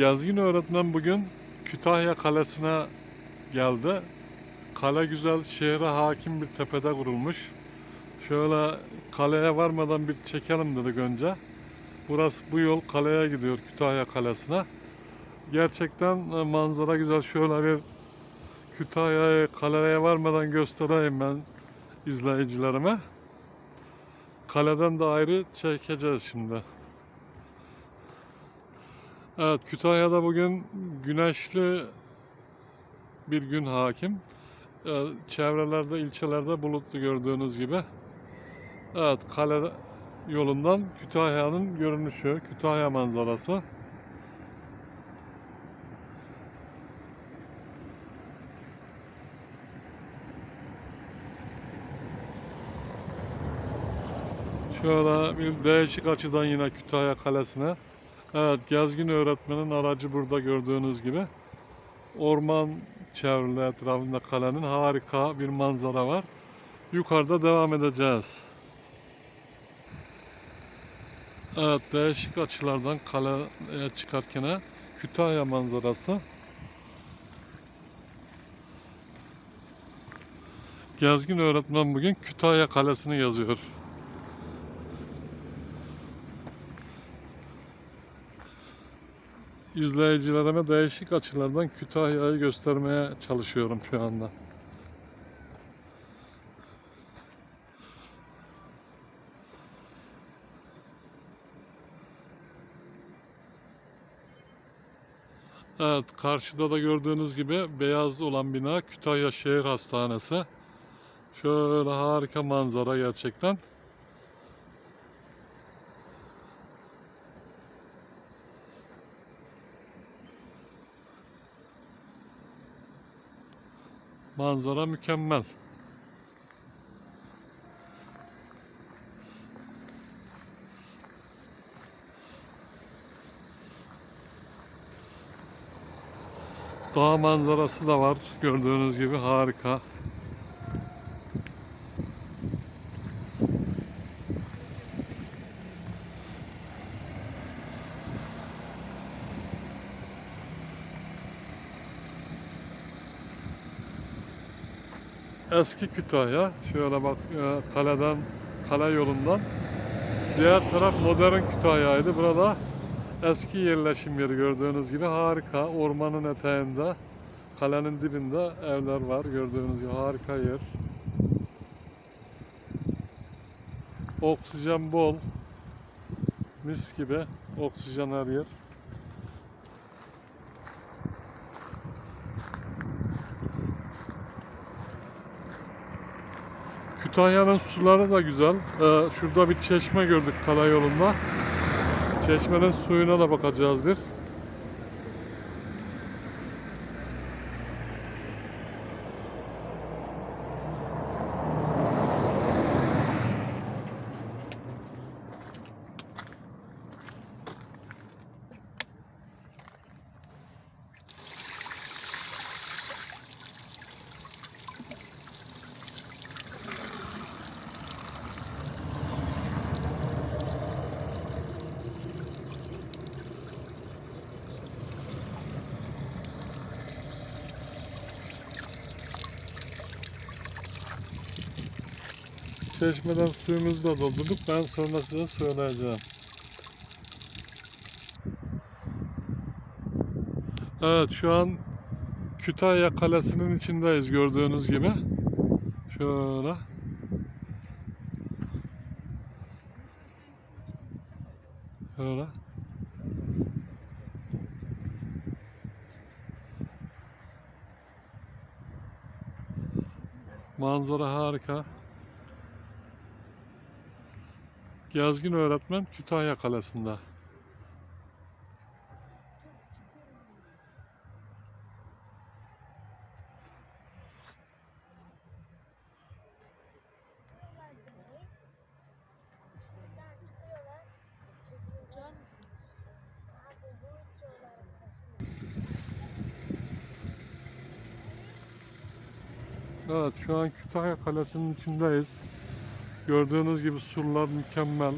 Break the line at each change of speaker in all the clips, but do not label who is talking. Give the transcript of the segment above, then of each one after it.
Gezgin öğretmen bugün Kütahya Kalesi'ne geldi. Kale güzel, şehre hakim bir tepede kurulmuş. Şöyle kaleye varmadan bir çekelim dedik önce. Burası bu yol kaleye gidiyor Kütahya Kalesi'ne. Gerçekten e, manzara güzel. Şöyle bir Kütahya'yı kaleye varmadan göstereyim ben izleyicilerime. Kaleden de ayrı çekeceğiz şimdi. Evet, Kütahya'da bugün güneşli bir gün hakim. Ee, Çevrelerde, ilçelerde bulutlu gördüğünüz gibi. Evet, kale yolundan Kütahya'nın görünüşü, Kütahya manzarası. Şöyle bir değişik açıdan yine Kütahya Kalesi'ne. Evet, gezgin öğretmenin aracı burada gördüğünüz gibi. Orman çevrili etrafında kalenin harika bir manzara var. Yukarıda devam edeceğiz. Evet, değişik açılardan kaleye çıkarken Kütahya manzarası. Gezgin öğretmen bugün Kütahya Kalesi'ni yazıyor. İzleyicilerime değişik açılardan Kütahya'yı göstermeye çalışıyorum şu anda. Evet, karşıda da gördüğünüz gibi beyaz olan bina Kütahya Şehir Hastanesi. Şöyle harika manzara gerçekten. Manzara mükemmel. Dağ manzarası da var. Gördüğünüz gibi harika. Eski Kütahya. Şöyle bak e, kaleden, kale yolundan. Diğer taraf modern Kütahya'ydı. Burada eski yerleşim yeri gördüğünüz gibi harika. Ormanın eteğinde, kalenin dibinde evler var. Gördüğünüz gibi harika yer. Oksijen bol. Mis gibi oksijen her yer. Kütahya'nın suları da güzel. Ee, şurada bir çeşme gördük kala yolunda. Çeşmenin suyuna da bakacağız bir. Çeşmeden suyumuzu da doldurduk. Ben sonra size söyleyeceğim. Evet şu an Kütahya Kalesi'nin içindeyiz gördüğünüz gibi. Şöyle. Şöyle. Manzara harika. Gezgin öğretmen Kütahya Kalesi'nde. Evet şu an Kütahya Kalesi'nin içindeyiz. Gördüğünüz gibi surlar mükemmel.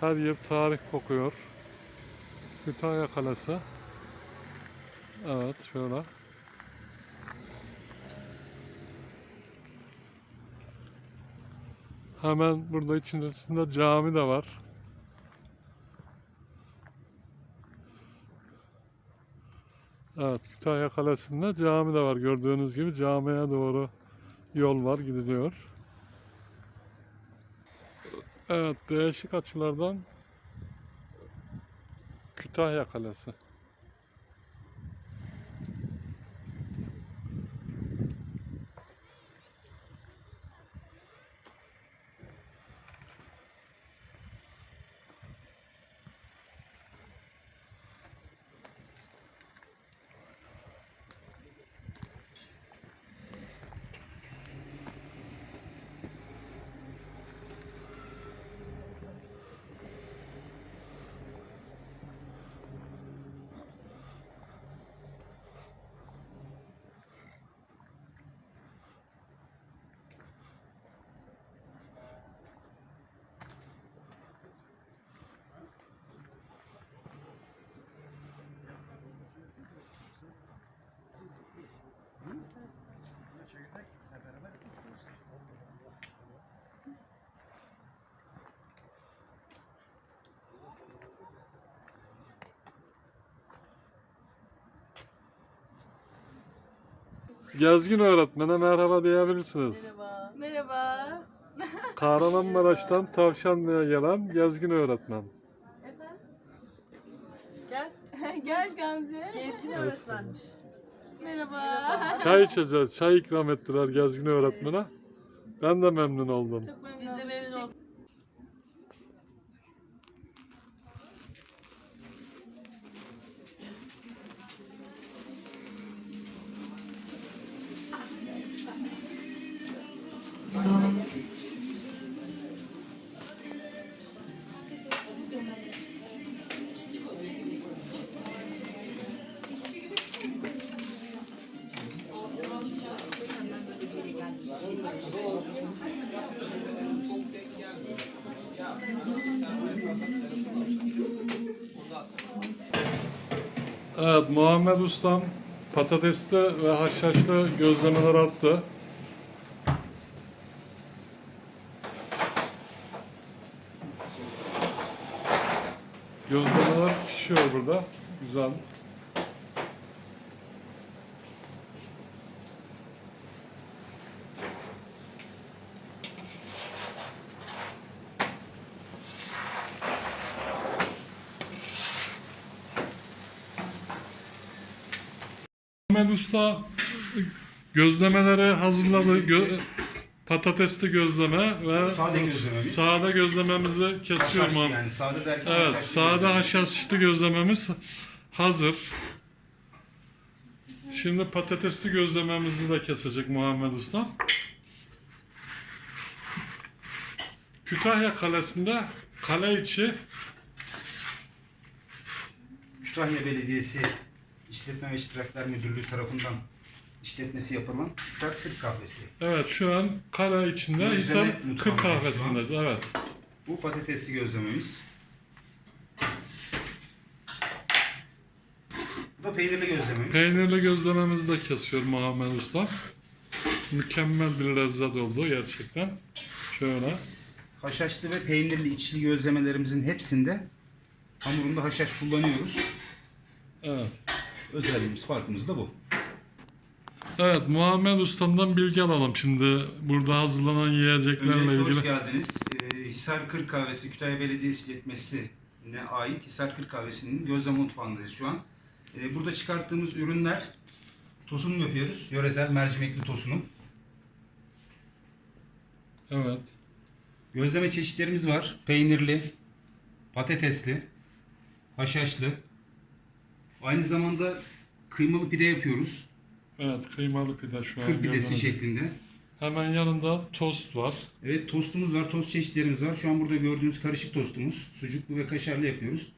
Her yer tarih kokuyor. Kütahya Kalesi. Evet şöyle. Hemen burada içerisinde cami de var. Evet Kütahya Kalesi'nde cami de var. Gördüğünüz gibi camiye doğru yol var gidiliyor. Evet değişik açılardan Kütahya Kalesi. Gezgin öğretmene merhaba diyebilirsiniz.
Merhaba. Merhaba.
Kahramanmaraş'tan Tavşanlı'ya gelen gezgin öğretmen.
Efendim? Gel. Gel Gamze. Gezgin öğretmenmiş. Merhaba.
Çay içeceğiz, çay ikram ettiler gezgin öğretmene. Ben de memnun oldum.
Çok memnun Biz
Evet, Muhammed Ustam patatesli ve haşhaşlı gözlemeler attı. Gözlemeler pişiyor burada. Güzel. Usta gözlemeleri hazırladı. Gö- patatesli gözleme ve
Sade gözlememiz.
sade gözlememizi kesiyor
Haşhaşlı yani sade derken
Evet,
haşhaşlı
sade
gözlememiz.
haşhaşlı gözlememiz hazır. Şimdi patatesli gözlememizi de kesecek Muhammed Usta. Kütahya Kalesi'nde kale içi
Kütahya Belediyesi İşletme ve İştirakler Müdürlüğü tarafından işletmesi yapılan Hisar Kırk Kahvesi.
Evet şu an kale içinde
Gözleme
Hisar
mutfağındayız
40
şu an.
kahvesindeyiz. Evet.
Bu patatesli gözlememiz. Bu da peynirli gözlememiz.
Peynirli gözlememizi de kesiyor Muhammed Usta. Mükemmel bir lezzet oldu gerçekten. Şöyle.
Haşhaşlı ve peynirli içli gözlemelerimizin hepsinde hamurunda haşhaş kullanıyoruz.
Evet.
Özelliğimiz, farkımız da bu.
Evet Muhammed Usta'mdan bilgi alalım şimdi burada hazırlanan yiyeceklerle
Öncelikle hoş
ilgili.
geldiniz. Ee, Hisar Kır Kahvesi Kütahya Belediyesi işletmesine ait Hisar Kır Kahvesi'nin gözleme mutfağındayız şu an. Ee, burada çıkarttığımız ürünler tosunum yapıyoruz. Yöresel mercimekli tosunum.
Evet.
Gözleme çeşitlerimiz var. Peynirli, patatesli, haşhaşlı. Aynı zamanda kıymalı pide yapıyoruz.
Evet kıymalı pide şu an.
Kır pidesi
gibi.
şeklinde.
Hemen yanında tost var.
Evet tostumuz var, tost çeşitlerimiz var. Şu an burada gördüğünüz karışık tostumuz. Sucuklu ve kaşarlı yapıyoruz.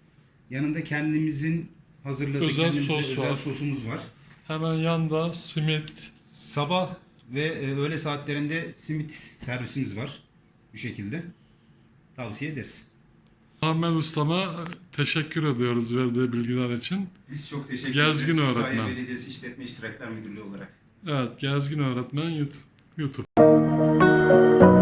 Yanında kendimizin hazırladığı
Özel sos
özel
var.
sosumuz var.
Hemen yanında simit.
Sabah ve e, öğle saatlerinde simit servisimiz var. Bu şekilde. Tavsiye ederiz.
Ahmet Usta'ma teşekkür ediyoruz verdiği bilgiler için.
Biz çok teşekkür
Gezgin
ederiz.
öğretmen.
Kütahya Belediyesi İşletme İştirakler Müdürlüğü olarak.
Evet, Gezgin Öğretmen YouTube.